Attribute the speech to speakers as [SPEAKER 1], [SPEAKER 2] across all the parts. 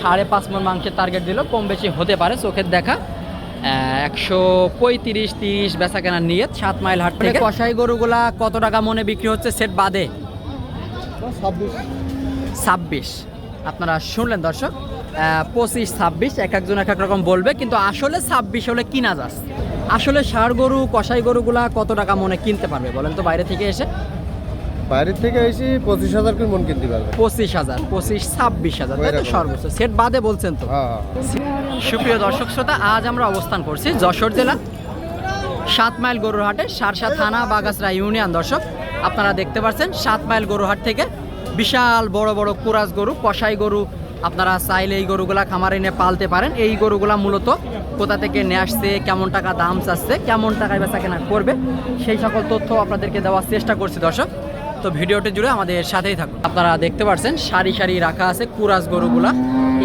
[SPEAKER 1] সাড়ে পাঁচ মন মাংসের টার্গেট দিল কম বেশি হতে পারে চোখের দেখা। একশো পঁয়ত্রিশ তিরিশ বেচা কেনার নিয়ে সাত মাইল হাট থেকে। কষাই গরুগুলা কত টাকা মনে বিক্রি হচ্ছে সেট বাদে?
[SPEAKER 2] ছাব্বিশ।
[SPEAKER 1] ছাব্বিশ। আপনারা শুনলেন দর্শক পঁচিশ ছাব্বিশ এক একজন এক এক রকম বলবে কিন্তু আসলে ছাব্বিশ হলে কিনা যাস আসলে ষাড় গরু কষাই গরুগুলা কত টাকা মনে কিনতে পারবে বলেন তো বাইরে থেকে এসে?
[SPEAKER 2] বাইরের থেকে এসে পঁচিশ হাজার করে মন কিনতে পারবে।
[SPEAKER 1] পঁচিশ হাজার পঁচিশ ছাব্বিশ হাজার তাই তো সর্বোচ্চ। সেট বাদে বলছেন তো?
[SPEAKER 2] হ্যাঁ
[SPEAKER 1] সুপ্রিয় দর্শক শ্রোতা আজ আমরা অবস্থান করছি যশোর জেলা সাত মাইল গরুরহাটে সারসা থানা বাগাসরা ইউনিয়ন। দর্শক আপনারা দেখতে পাচ্ছেন সাত মাইল গরুহাট থেকে বিশাল বড় বড় কুরাস গরু কষাই গরু আপনারা চাইলে এই গরুগুলা খামারে এনে পালতে পারেন। এই গরুগুলা মূলত কোথা থেকে নিয়ে আসছে কেমন টাকা দাম চাচ্ছে কেমন টাকায় বেচা কেনা করবে সেই সকল তথ্য আপনাদেরকে দেওয়ার চেষ্টা করছি দর্শক। তো ভিডিওটি জুড়ে আমাদের সাথেই থাকুন। আপনারা দেখতে পাচ্ছেন সারি সারি রাখা আছে কুরাস গরুগুলা।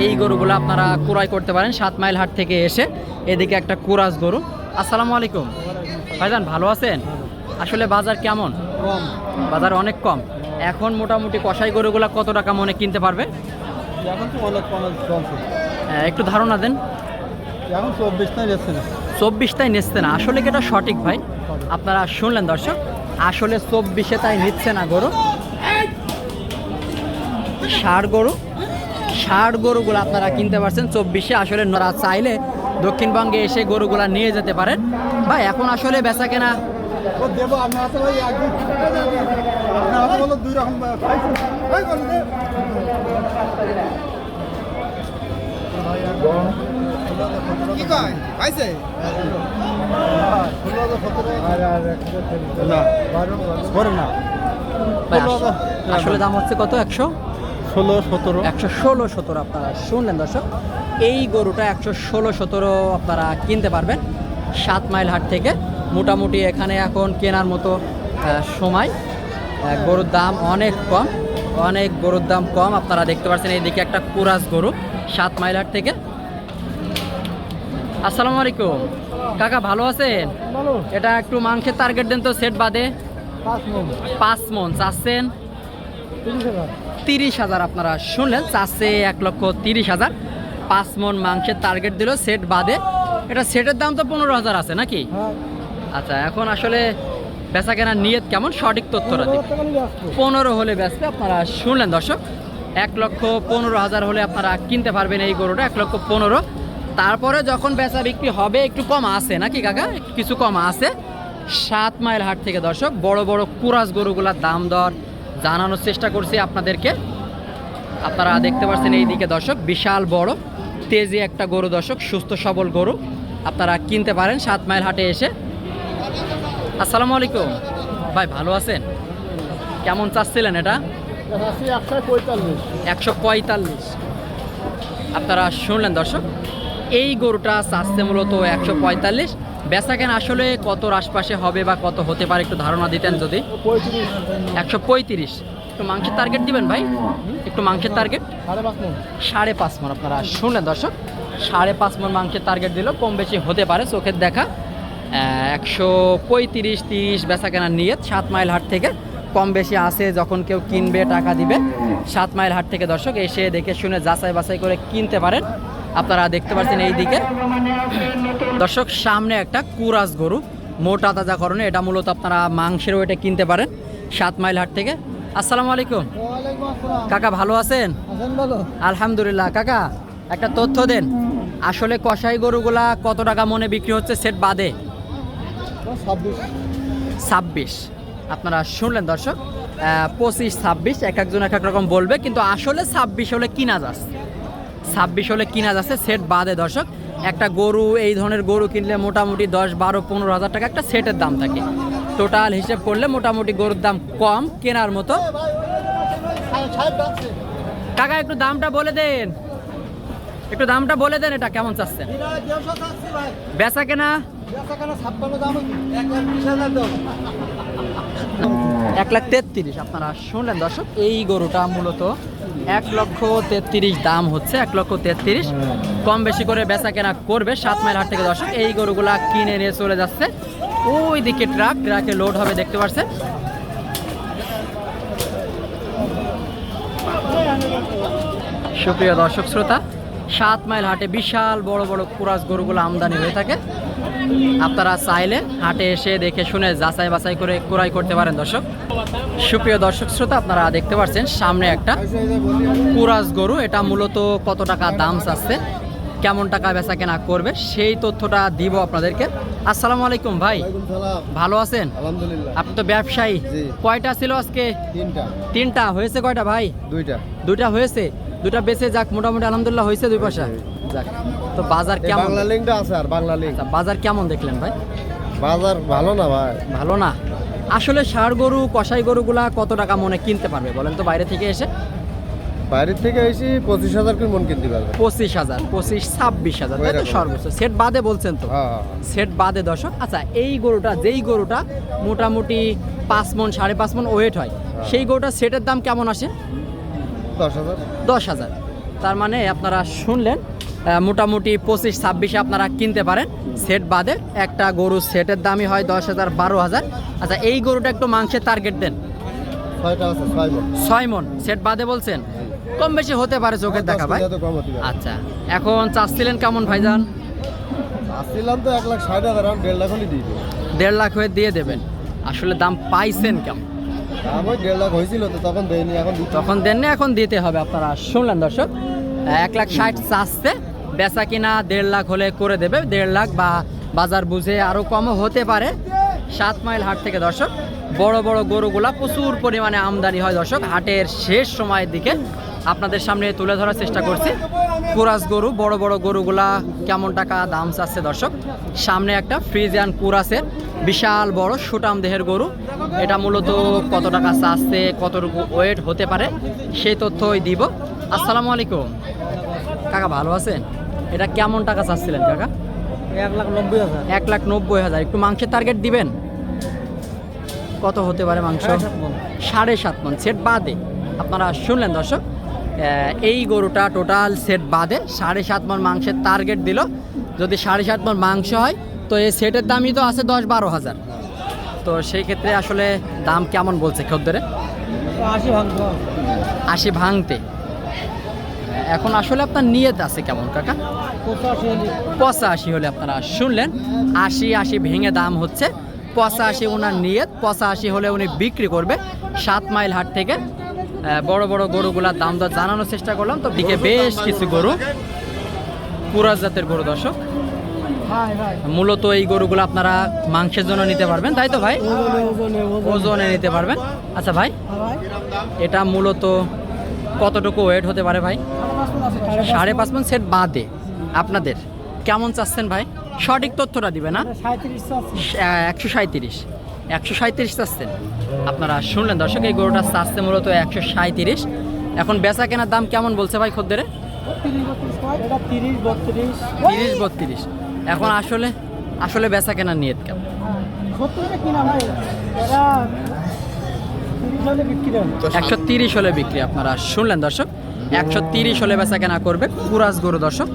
[SPEAKER 1] এই গরুগুলো আপনারা ক্রয় করতে পারেন সাত মাইল হাট থেকে এসে। এদিকে একটা কুরাস গরু। আসসালামু আলাইকুম। ভাইজান ভালো আছেন? আসলে বাজার কেমন?
[SPEAKER 2] কম
[SPEAKER 1] বাজার অনেক কম। এখন মোটামুটি কষাই গরুগুলা কত টাকা মনে কিনতে পারবে?
[SPEAKER 2] এখন তো অনেক কম
[SPEAKER 1] একটু ধারণা দেন।
[SPEAKER 2] এখন না।
[SPEAKER 1] চব্বিশটাই নিচ্ছে না। আসলে কি এটা সঠিক ভাই? আপনারা শুনলেন দর্শক আসলে চব্বিশে তাই নিচ্ছে না গরু। ষাড় গরু। ষাড় গরুগুলো আপনারা কিনতে পারছেন চব্বিশে। আসলে নরা চাইলে দক্ষিণবঙ্গে এসে গরুগুলা নিয়ে যেতে পারেন। ভাই এখন আসলে বেচা কেনা
[SPEAKER 2] দুই রকম
[SPEAKER 3] কি কয়? পাইছে?
[SPEAKER 2] না।
[SPEAKER 1] আসলে দাম হচ্ছে কত? একশো?
[SPEAKER 2] ষোলো সতেরো।
[SPEAKER 1] একশো ষোলো সতেরো আপনারা শুনলেন দর্শক। এই গরুটা একশো ষোলো সতেরো আপনারা কিনতে পারবেন সাত মাইল হাট থেকে। মোটামুটি এখানে এখন কেনার মতো সময়। গরুর দাম অনেক কম অনেক গরুর দাম কম। আপনারা দেখতে পাচ্ছেন এইদিকে একটা কুরাস গরু সাত মাইল হাট থেকে। আসসালামু আলাইকুম। কাকা ভালো আছেন? এটা একটু মাংসের টার্গেট দেন তো সেট বাদে।
[SPEAKER 2] পাঁচ মন।
[SPEAKER 1] চাচ্ছেন?
[SPEAKER 2] তিরিশ হাজার।
[SPEAKER 1] আপনারা শুনলেন চাচ্ছে এক লক্ষ তিরিশ হাজার। পাঁচ মন মাংসের টার্গেট দিল সেট বাদে। এটা সেটের দাম তো পনেরো হাজার আছে নাকি?
[SPEAKER 2] হ্যাঁ।
[SPEAKER 1] আচ্ছা এখন আসলে বেচা কেনার নিয়ত কেমন? সঠিক তথ্যটা দিন পনেরো হলে বেচতে আপনারা শুনলেন দর্শক। এক লক্ষ পনেরো হাজার হলে আপনারা কিনতে পারবেন এই গরুটা এক লক্ষ পনেরো। তারপরে যখন বেচা বিক্রি হবে একটু কম আছে নাকি কাকা? কিছু কম আছে। সাত মাইল হাট থেকে দর্শক বড় বড় কুরাস গরুগুলার দাম দর জানানোর চেষ্টা করছি আপনাদেরকে। আপনারা দেখতে পাচ্ছেন এই দিকে দর্শক বিশাল বড় তেজি একটা গরু দর্শক সুস্থ সবল গরু। আপনারা কিনতে পারেন সাত মাইল হাটে এসে। আসসালামু আলাইকুম। ভাই ভালো আছেন? কেমন চাচ্ছিলেন এটা?
[SPEAKER 2] একশো পঁয়তাল্লিশ।
[SPEAKER 1] আপনারা শুনলেন দর্শক? এই গরুটা চাচ্ছে মূলত একশো পঁয়তাল্লিশ। বেচা কেন আসলে কতর আশপাশে হবে বা কত হতে পারে একটু ধারণা দিতেন যদি। একশো পঁয়ত্রিশ। একটু মাংসের টার্গেট দিবেন ভাই? একটু মাংসের টার্গেট
[SPEAKER 2] সাড়ে পাঁচ মন
[SPEAKER 1] আপনারা শুনলেন দর্শক। সাড়ে পাঁচ মন মাংসের টার্গেট দিল কম বেশি হতে পারে চোখের দেখা। একশো পঁয়ত্রিশ, তিরিশ বেচা কেনার নিয়ে সাত মাইল হাট থেকে কম বেশি আসে যখন কেউ কিনবে, টাকা দিবে। সাত মাইল হাট থেকে দর্শক এসে দেখে শুনে যাচাই বাছাই করে কিনতে পারেন। আপনারা দেখতে পাচ্ছেন এই দিকে দর্শক সামনে একটা কুরাস গরু মোটা তাজা করণে এটা মূলত আপনারা মাংসের ওইটা কিনতে পারেন সাত মাইল হাট থেকে। আসসালামু আলাইকুম। কাকা ভালো আছেন? আলহামদুলিল্লাহ। কাকা একটা তথ্য দেন। আসলে কষাই গরুগুলা কত টাকা মনে বিক্রি হচ্ছে সেট বাদে?
[SPEAKER 2] ছাব্বিশ।
[SPEAKER 1] আপনারা শুনলেন দর্শক পঁচিশ ছাব্বিশ এক একজন এক এক রকম বলবে কিন্তু আসলে ছাব্বিশ হলে কিনা যাচ্ছে। ছাব্বিশ হলে কিনা যাচ্ছে সেট বাদে দর্শক। একটা গরু, এই ধরনের গরু কিনলে মোটামুটি দশ বারো পনেরো হাজার টাকা একটা সেটের দাম থাকে। টোটাল হিসেব করলে মোটামুটি গরুর দাম কম, কেনার মতো। কাকা, একটু দামটা বলে দেন। একটু দামটা বলে দেন, এটা কেমন চাচ্ছেন বেচা কেনা? এক লাখ তেত্রিশ আপনারা শুনলেন দর্শক, এই গরুটা মূলত এক লক্ষ তেত্রিশ দাম হচ্ছে, এক লক্ষ তেত্রিশ। কম বেশি করে বেচা কেনা করবে সাত মাইল হাট থেকে দর্শক। এই গরুগুলা কিনে নিয়ে চলে যাচ্ছে। ওই দিকে ট্রাক, ট্রাকে লোড হবে, দেখতে পাচ্ছেন। সুপ্রিয় দর্শক, শ্রোতা, সাত মাইল হাটে বিশাল বড় বড় কুরাস গরুগুলো আমদানি হয়ে থাকে। আপনারা চাইলে হাটে এসে দেখে শুনে যাচাই বাছাই করে ক্রয় করতে পারেন দর্শক। সুপ্রিয় দর্শক শ্রোতা আপনারা দেখতে পাচ্ছেন সামনে একটা কুরাস গরু। এটা মূলত কত টাকা দাম চাচ্ছে কেমন টাকা বেচা কেনা করবে সেই তথ্যটা দিব আপনাদেরকে। আসসালামু আলাইকুম ভাই। ভালো আছেন? আপনি তো ব্যবসায়ী। কয়টা ছিল আজকে?
[SPEAKER 2] তিনটা।
[SPEAKER 1] তিনটা। হয়েছে কয়টা ভাই?
[SPEAKER 2] দুইটা।
[SPEAKER 1] দুইটা হয়েছে। দুটা বেঁচে যাক মোটামুটি আলহামদুলিল্লাহ হয়েছে দুই পয়সা। যাক তো বাজার কেমন?
[SPEAKER 2] বাংলা লিঙ্কটা আছে আর বাংলা লিঙ্ক
[SPEAKER 1] আচ্ছা, বাজার কেমন দেখলেন ভাই?
[SPEAKER 2] বাজার ভালো না ভাই।
[SPEAKER 1] ভালো না? আসলে ষাড় গরু কষাই গরুগুলা কত টাকা মনে কিনতে পারবে বলেন তো বাইরে থেকে এসে?
[SPEAKER 2] বাইরের থেকে এসে পঁচিশ হাজার করে মন কিনতে পারবে।
[SPEAKER 1] পঁচিশ হাজার পঁচিশ ছাব্বিশ হাজার তাই তো সর্বোচ্চ। সেট বাদে বলছেন তো?
[SPEAKER 2] হ্যাঁ হ্যাঁ,
[SPEAKER 1] সেট বাদে দর্শক। আচ্ছা এই গরুটা যেই গরুটা মোটামুটি পাঁচ মন সাড়ে পাঁচ মন ওয়েট হয় সেই গরুটা সেটের দাম কেমন আসে?
[SPEAKER 2] দশ হাজার।
[SPEAKER 1] দশ হাজার। তার মানে আপনারা শুনলেন মোটামুটি পঁচিশ ছাব্বিশে আপনারা কিনতে পারেন। সেট বাদে একটা গরু সেটের দামই হয় দশ হাজার বারো হাজার। আচ্ছা এই গরুটা একটু মাংসের টার্গেট দেন।
[SPEAKER 2] ছয় মন।
[SPEAKER 1] সেট বাদে বলছেন? কম বেশি হতে পারে চোখের দেখা ভাই। আচ্ছা এখন চাচ্ছিলেন কেমন ভাইজান?
[SPEAKER 2] আসছিলাম তো এক লাখ ষাট হাজার দেড় লাখ হলে দিয়ে
[SPEAKER 1] দেড় লাখ হয়ে দিয়ে দেবেন। আসলে দাম পাইছেন কেমন?
[SPEAKER 2] তখন দেয়নি এখন
[SPEAKER 1] তখন দেন না এখন দিতে হবে আপনারা। শুনলেন দর্শক এক লাখ ষাট চাচ্ছে বেচা কিনা দেড় লাখ হলে করে দেবে, দেড় লাখ বা বাজার বুঝে আরও কমও হতে পারে। সাত মাইল হাট থেকে দর্শক, বড় বড় গরুগুলা প্রচুর পরিমাণে আমদানি হয় দর্শক। হাটের শেষ সময়ের দিকে আপনাদের সামনে তুলে ধরার চেষ্টা করছি। কুরাস গরু, বড় বড় গরুগুলা কেমন টাকা দাম চাচ্ছে দর্শক? সামনে একটা ফ্রিজিয়ান কুরাসের বিশাল বড় সুটাম দেহের গরু। এটা মূলত কত টাকা চাচ্ছে, কতটুকু ওয়েট হতে পারে, সেই তথ্যই দিব। আসসালামু আলাইকুম। কাকা, ভালো আছেন? এটা কেমন টাকা চাচ্ছিলেন কাকা?
[SPEAKER 2] এক লাখ নব্বই হাজার।
[SPEAKER 1] এক লাখ নব্বই হাজার। একটু মাংসের টার্গেট দিবেন? কত হতে পারে মাংস?
[SPEAKER 2] সাড়ে সাত।
[SPEAKER 1] মন। সেট বাদে। আপনারা শুনলেন দর্শক এই গরুটা টোটাল সেট বাদে সাড়ে সাত মন মাংসের টার্গেট দিল। যদি সাড়ে সাত মন মাংস হয় তো এই সেটের দামই তো আছে দশ বারো হাজার। তো সেই ক্ষেত্রে আসলে দাম কেমন বলছে খদ্দরে?
[SPEAKER 2] আশি ভাঙবো
[SPEAKER 1] আশি ভাঙতে। এখন আসলে আপনার নিয়ত আছে কেমন কাকা?
[SPEAKER 2] পঁচাশি
[SPEAKER 1] হলে। আপনারা শুনলেন আশি আশি ভেঙে দাম হচ্ছে পঁচাশি ওনার নিয়ত পঁচাশি হলে উনি বিক্রি করবে সাত মাইল হাট থেকে। বড় বড় গরুগুলার দাম দর জানানোর চেষ্টা করলাম তো দিকে বেশ কিছু গরু পুরাজ জাতের গরু দর্শক। মূলত এই গরুগুলো আপনারা মাংসের জন্য নিতে পারবেন তাই তো ভাই?
[SPEAKER 2] ওজনে
[SPEAKER 1] নিতে পারবেন। আচ্ছা ভাই। এটা মূলত কতটুকু ওয়েট হতে পারে ভাই? সাড়ে পাঁচ মন। সেট বাদে আপনাদের। কেমন চাচ্ছেন ভাই? সঠিক তথ্যটা দিবে না? একশো সাঁত্রিশ একশো সাঁত্রিশ চাচ্ছেন। আপনারা শুনলেন দর্শক এই গরুটা চাচ্ছে মূলত একশো সাঁত্রিশ এখন বেচা কেনার দাম কেমন বলছে ভাই খদ্দের?
[SPEAKER 2] তিরিশ বত্রিশ।
[SPEAKER 1] তিরিশ বত্রিশ এখন আসলে আসলে বেচা কেনার নিয়ত কেমন? একশো তিরিশ হলে বিক্রি আপনারা শুনলেন দর্শক। একশো তিরিশ হলে বেচা কেনা করবে কুরাস গরু দর্শক।